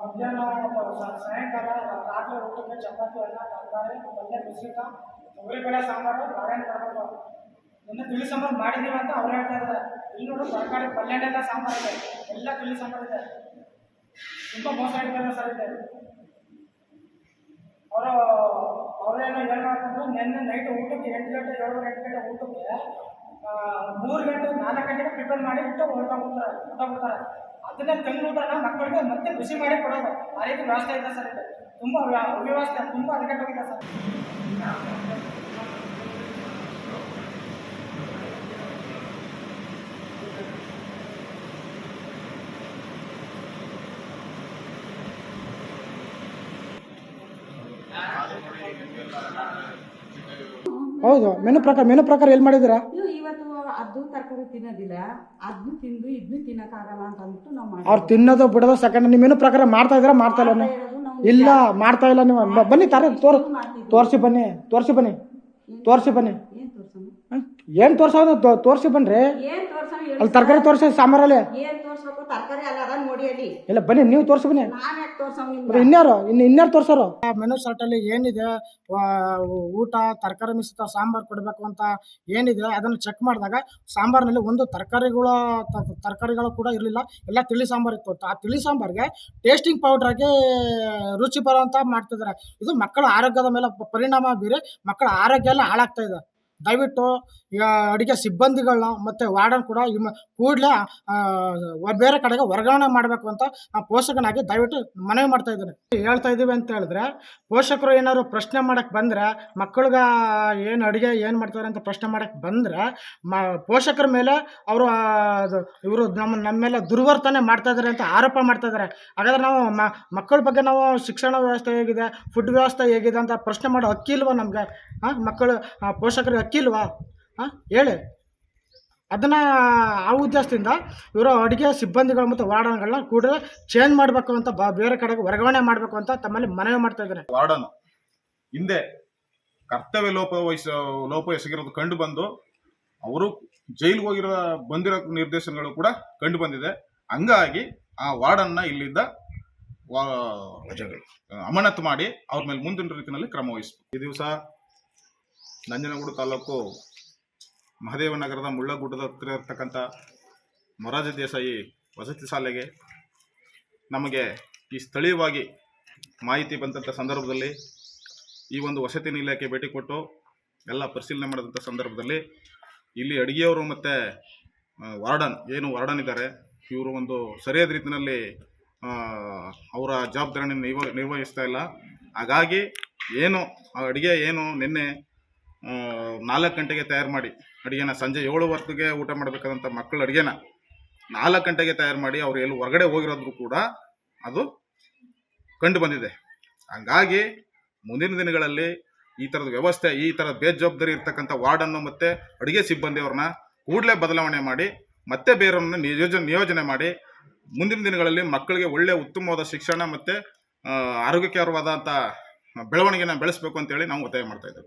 ಮಧ್ಯಾಹ್ನ ಸಾಯಂಕಾಲ ರಾತ್ರಿ ಊಟಕ್ಕೆ ಚಪಾತಿ ಅನ್ನ ತರಕಾರಿ ಪಲ್ಯ ಬಿಸಿಟ ತೊಗರಿಬೇಳೆ ಸಾಂಬಾರು ಬಾಳೆಹಣ್ಣು ತರಬೇಕು ಇನ್ನು ತಿಳಿ ಸಾಂಬಾರು ಮಾಡಿದ್ದೀವಿ ಅಂತ ಅವ್ರು ಹೇಳ್ತಾ ಇದ್ದಾರೆ ಇಲ್ಲಿ ನೋಡು ತರಕಾರಿ ಪಲ್ಯನೆಲ್ಲ ಸಾಂಬಾರು ಇದೆ ಎಲ್ಲ ತಿಳಿ ಸಾಂಬಾರು ಇದೆ ತುಂಬ ಮೋಸ ಇಡ್ತಾರೆ ಸರ್ ಇದೆ ಅವರು ಅವರೇನೋ ಏನು ನೆನ್ನೆ ನೈಟ್ ಊಟಕ್ಕೆ ಎಂಟು ಗಂಟೆ ಏಳುವರೆ ಎಂಟು ಗಂಟೆ ಊಟಕ್ಕೆ ಮೂರು ಗಂಟೆ ನಾಲ್ಕು ಗಂಟೆಗೆ ಪ್ರಿಪೇರ್ ಮಾಡಿ ಇಟ್ಟು ಹೊರಟೋಗ್ಬಿಡ್ತಾರೆ ಹೊರಟೋಗ್ಬಿಡ್ತಾರೆ. ಅದನ್ನ ತೆಂಗು ಊಟನ ಮಕ್ಕಳಿಗೆ ಮತ್ತೆ ಖುಷಿ ಮಾಡಿ ಕೊಡೋದು. ಆ ರೀತಿ ವ್ಯವಸ್ಥೆ ಇದೆ ಸರ್ ಇದೆ. ತುಂಬ ವ್ಯ- ಅವ್ಯವಸ್ಥೆ ತುಂಬ ಹದಗೆಟ್ಟೋಗಿದೆ ಸರ್. ಹೌದು ಮೆನು ಪ್ರಕಾರ ಮೆನು ಪ್ರಕಾರ ಎಲ್ಲಿ ಮಾಡಿದ್ದೀರಾ? ಇವತ್ತು ಅದು ತರಕಾರಿ ತಿನ್ನೋದಿಲ್ಲ ಅದನ್ನು ತಿಂದು ಇದನ್ನು ತಿನ್ನಕ್ಕಾಗಲ್ಲ ಅಂತ ಅಂದ್ಬಿಟ್ಟು ನಾವು ಮಾಡಿ ಅವ್ರು ತಿನ್ನೋದು ಬಿಡೋದು ಸೆಕೆಂಡ್ ಮೆನು ಪ್ರಕಾರ ಮಾಡ್ತಾ ಇದ್ದೀರಾ ಮಾಡ್ತಾ ಇಲ್ಲ ನೀವು? ಇಲ್ಲ ಮಾಡ್ತಾ ಇಲ್ಲ ನೀವು. ಬ- ಬನ್ನಿ ತರ ತೋರ್ ತೋರಿಸಿ ಬನ್ನಿ ತೋರಿಸಿ ಬನ್ನಿ ತೋರಿಸಿ ಬನ್ನಿ? ಏನ್ ತೋರ್ಸೋದು ತೋ- ತೋರಿಸಿ ಬನ್ರಿ. ಏನ್ ತೋರ್ಸಮ್ಮ ಹೇಳಿ ಅಲ್ಲಿ ತರಕಾರಿ ತೋರಿಸಿ ಸಾಂಬಾರಲ್ಲಿ ಏನ್ ತೋರ್ಸ್ಬೇಕು ತರಕಾರಿ ಅಲ್ಲ ಅದ ನೋಡಿ ಅಲ್ಲಿ ಇಲ್ಲ ಬನ್ನಿ ನೀವು ತೋರಿಸಿ ಬನ್ನಿ. ನಾನ್ ಯಾಕೆ ತೋರ್ಸಮ್ ನಿಮ್ಗೆ ಮತ್ತೆ ಇನ್ಯಾರು? ಇನ್ನು ಇನ್ಯಾರು ತೋರ್ಸೋರು? ಮೆನು ಅಲ್ಲಿ ಏನಿದೆ ವಾ- ಊಟ ತರಕಾರಿ ಮಿಶ್ರಿತ ಸಾಂಬಾರ್ ಕೊಡಬೇಕು ಅಂತ ಏನಿದೆ ಅದನ್ನು ಚೆಕ್ ಮಾಡಿದಾಗ ಸಾಂಬಾರ್ನಲ್ಲಿ ಒಂದು ತರಕಾರಿಗಳ ತರಕಾರಿಗಳು ಕೂಡ ಇರಲಿಲ್ಲ. ಎಲ್ಲ ತಿಳಿ ಸಾಂಬಾರ್ ಇತ್ತು ಆ ತಿಳಿ ಸಾಂಬಾರ್ಗೆ ಟೇಸ್ಟಿಂಗ್ ಪೌಡರ್ ಆಗಿ ರುಚಿ ಬರುವಂತ ಮಾಡ್ತಿದ್ದಾರೆ. ಇದು ಮಕ್ಕಳ ಆರೋಗ್ಯದ ಮೇಲೆ ಪ- ಪರಿಣಾಮ ಬೀರಿ ಮಕ್ಕಳ ಆರೋಗ್ಯ ಎಲ್ಲ ಹಾಳಾಗ್ತಾ ಇದೆ. ದಯವಿಟ್ಟು ಈಗ ಅಡುಗೆ ಸಿಬ್ಬಂದಿಗಳನ್ನ ಮತ್ತು ವಾರ್ಡನ್ ಕೂಡ ಕೂಡಲೇ ಬೇರೆ ಕಡೆಗೆ ವರ್ಗಾವಣೆ ಮಾಡಬೇಕು ಅಂತ ಆ ಪೋಷಕನಾಗಿ ದಯವಿಟ್ಟು ಮನವಿ ಮಾಡ್ತಾ ಇದ್ದೇನೆ ಹೇಳ್ತಾ ಇದ್ದೀವಿ ಅಂತ ಹೇಳಿದ್ರೆ, ಪೋಷಕರು ಏನಾದ್ರು ಪ್ರಶ್ನೆ ಮಾಡಕ್ಕೆ ಬಂದ್ರೆ, ಮಕ್ಕಳಿಗೆ ಏನು ಅಡುಗೆ ಏನು ಮಾಡ್ತಾರೆ ಅಂತ ಪ್ರಶ್ನೆ ಮಾಡಕ್ಕೆ ಬಂದ್ರೆ, ಮ, ಪೋಷಕರ ಮೇಲೆ ಅವರು ಇವರು ನಮ್ಮ ನಮ್ಮ ಮೇಲೆ ದುರ್ವರ್ತನೆ ಮಾಡ್ತಾ ಇದ್ದಾರೆ ಅಂತ ಆರೋಪ ಮಾಡ್ತಾ ಇದ್ದಾರೆ ಹಾಗಾದ್ರೆ ನಾವು ಮಕ್ಕಳ ಬಗ್ಗೆ ನಾವು ಶಿಕ್ಷಣ ವ್ಯವಸ್ಥೆ ಹೇಗಿದೆ ಫುಡ್ ವ್ಯವಸ್ಥೆ ಹೇಗಿದೆ ಅಂತ ಪ್ರಶ್ನೆ ಮಾಡೋ ಹಕ್ಕಿ ಇಲ್ವಾ ನಮಗೆ? ಮಕ್ಕಳು ಪೋಷಕರು ಹಕ್ಕಿ ಇಲ್ವಾ ಹಾಂ, ಹೇಳಿ. ಅದನ್ನು ಆ ಉದ್ದೇಶದಿಂದ ಇವರು ಅಡುಗೆ ಸಿಬ್ಬಂದಿಗಳು ಮತ್ತು ವಾರ್ಡನ್ಗಳನ್ನ ಕೂಡ ಚೇಂಜ್ ಮಾಡಬೇಕು ಅಂತ ಬ ಬೇರೆ ಕಡೆಗೆ ವರ್ಗಾವಣೆ ಮಾಡಬೇಕು ಅಂತ ತಮ್ಮಲ್ಲಿ ಮನವಿ ಮಾಡ್ತಾ ಇದ್ದಾರೆ. ವಾರ್ಡನ್. ಹಿಂದೆ ಕರ್ತವ್ಯ ಲೋಪ ವಹಿಸ, ಲೋಪ ಎಸಗಿರೋದು ಕಂಡು ಬಂದು ಅವರು ಜೈಲಿಗೆ ಹೋಗಿರೋ, ಬಂದಿರೋ ನಿರ್ದೇಶನಗಳು ಕೂಡ ಕಂಡು ಬಂದಿದೆ. ಹಂಗಾಗಿ ಆ ವಾರ್ಡನ್ನ ಇಲ್ಲಿದ್ದ ಅಮಾನತ್ ಮಾಡಿ ಅವ್ರ ಮೇಲೆ ಮುಂದಿನ ರೀತಿಯಲ್ಲಿ ಕ್ರಮ ವಹಿಸಬೇಕು. ಈ ದಿವಸ ನಂಜನಗೂಡು ತಾಲೂಕು ಮಹದೇವನಗರದ ಮುಳ್ಳಗುಡ್ಡದ ಹತ್ತಿರ ಇರ್ತಕ್ಕಂಥ ಮೊರಾಜ ದೇಸಾಯಿ ವಸತಿ ಶಾಲೆಗೆ ನಮಗೆ ಈ ಸ್ಥಳೀಯವಾಗಿ ಮಾಹಿತಿ ಬಂದಂಥ ಸಂದರ್ಭದಲ್ಲಿ ಈ ಒಂದು ವಸತಿ ನಿಲಯಕ್ಕೆ ಭೇಟಿ ಕೊಟ್ಟು ಎಲ್ಲ ಪರಿಶೀಲನೆ ಮಾಡಿದಂಥ ಸಂದರ್ಭದಲ್ಲಿ ಇಲ್ಲಿ ಅಡುಗೆಯವರು ಮತ್ತು ವಾರ್ಡನ್, ಏನು ವಾರ್ಡನ್ ಇದ್ದಾರೆ, ಇವರು ಒಂದು ಸರಿಯಾದ ರೀತಿಯಲ್ಲಿ ಅವರ ಜವಾಬ್ದಾರಿಯನ್ನು ನಿರ್ವ, ನಿರ್ವಹಿಸ್ತಾ ಇಲ್ಲ. ಹಾಗಾಗಿ ಏನು, ಆ ಅಡುಗೆ ಏನು ನಿನ್ನೆ ನಾಲ್ಕು ಗಂಟೆಗೆ ತಯಾರು ಮಾಡಿ ಅಡುಗೆನ. ಸಂಜೆ ಏಳುವರೆಗೆ ಊಟ ಮಾಡಬೇಕಾದಂಥ ಮಕ್ಕಳ ಅಡುಗೆನ ನಾಲ್ಕು ಗಂಟೆಗೆ ತಯಾರು ಮಾಡಿ ಅವ್ರು ಎಲ್ಲಿ ಹೊರಗಡೆ ಹೋಗಿರೋದ್ರು ಕೂಡ ಅದು ಕಂಡು ಬಂದಿದೆ. ಹಾಗಾಗಿ ಮುಂದಿನ ದಿನಗಳಲ್ಲಿ ಈ ಥರದ ವ್ಯವಸ್ಥೆ, ಈ ಥರದ ಬೇಜವಾಬ್ದಾರಿ ಇರ್ತಕ್ಕಂಥ ವಾರ್ಡನ್ನು ಮತ್ತು ಅಡುಗೆ ಸಿಬ್ಬಂದಿಯವ್ರನ್ನ ಕೂಡಲೇ ಬದಲಾವಣೆ ಮಾಡಿ, ಮತ್ತೆ ಬೇರೆಯವ್ರನ್ನ ನಿಯೋಜನೆ ನಿಯೋಜನೆ ಮಾಡಿ ಮುಂದಿನ ದಿನಗಳಲ್ಲಿ ಮಕ್ಕಳಿಗೆ ಒಳ್ಳೆಯ ಉತ್ತಮವಾದ ಶಿಕ್ಷಣ ಮತ್ತು ಆರೋಗ್ಯಕರವಾದಂಥ ಬೆಳವಣಿಗೆನ ಬೆಳೆಸಬೇಕು ಅಂತೇಳಿ ನಾವು ಒತ್ತಾಯ ಮಾಡ್ತಾ ಇದ್ದೇವೆ.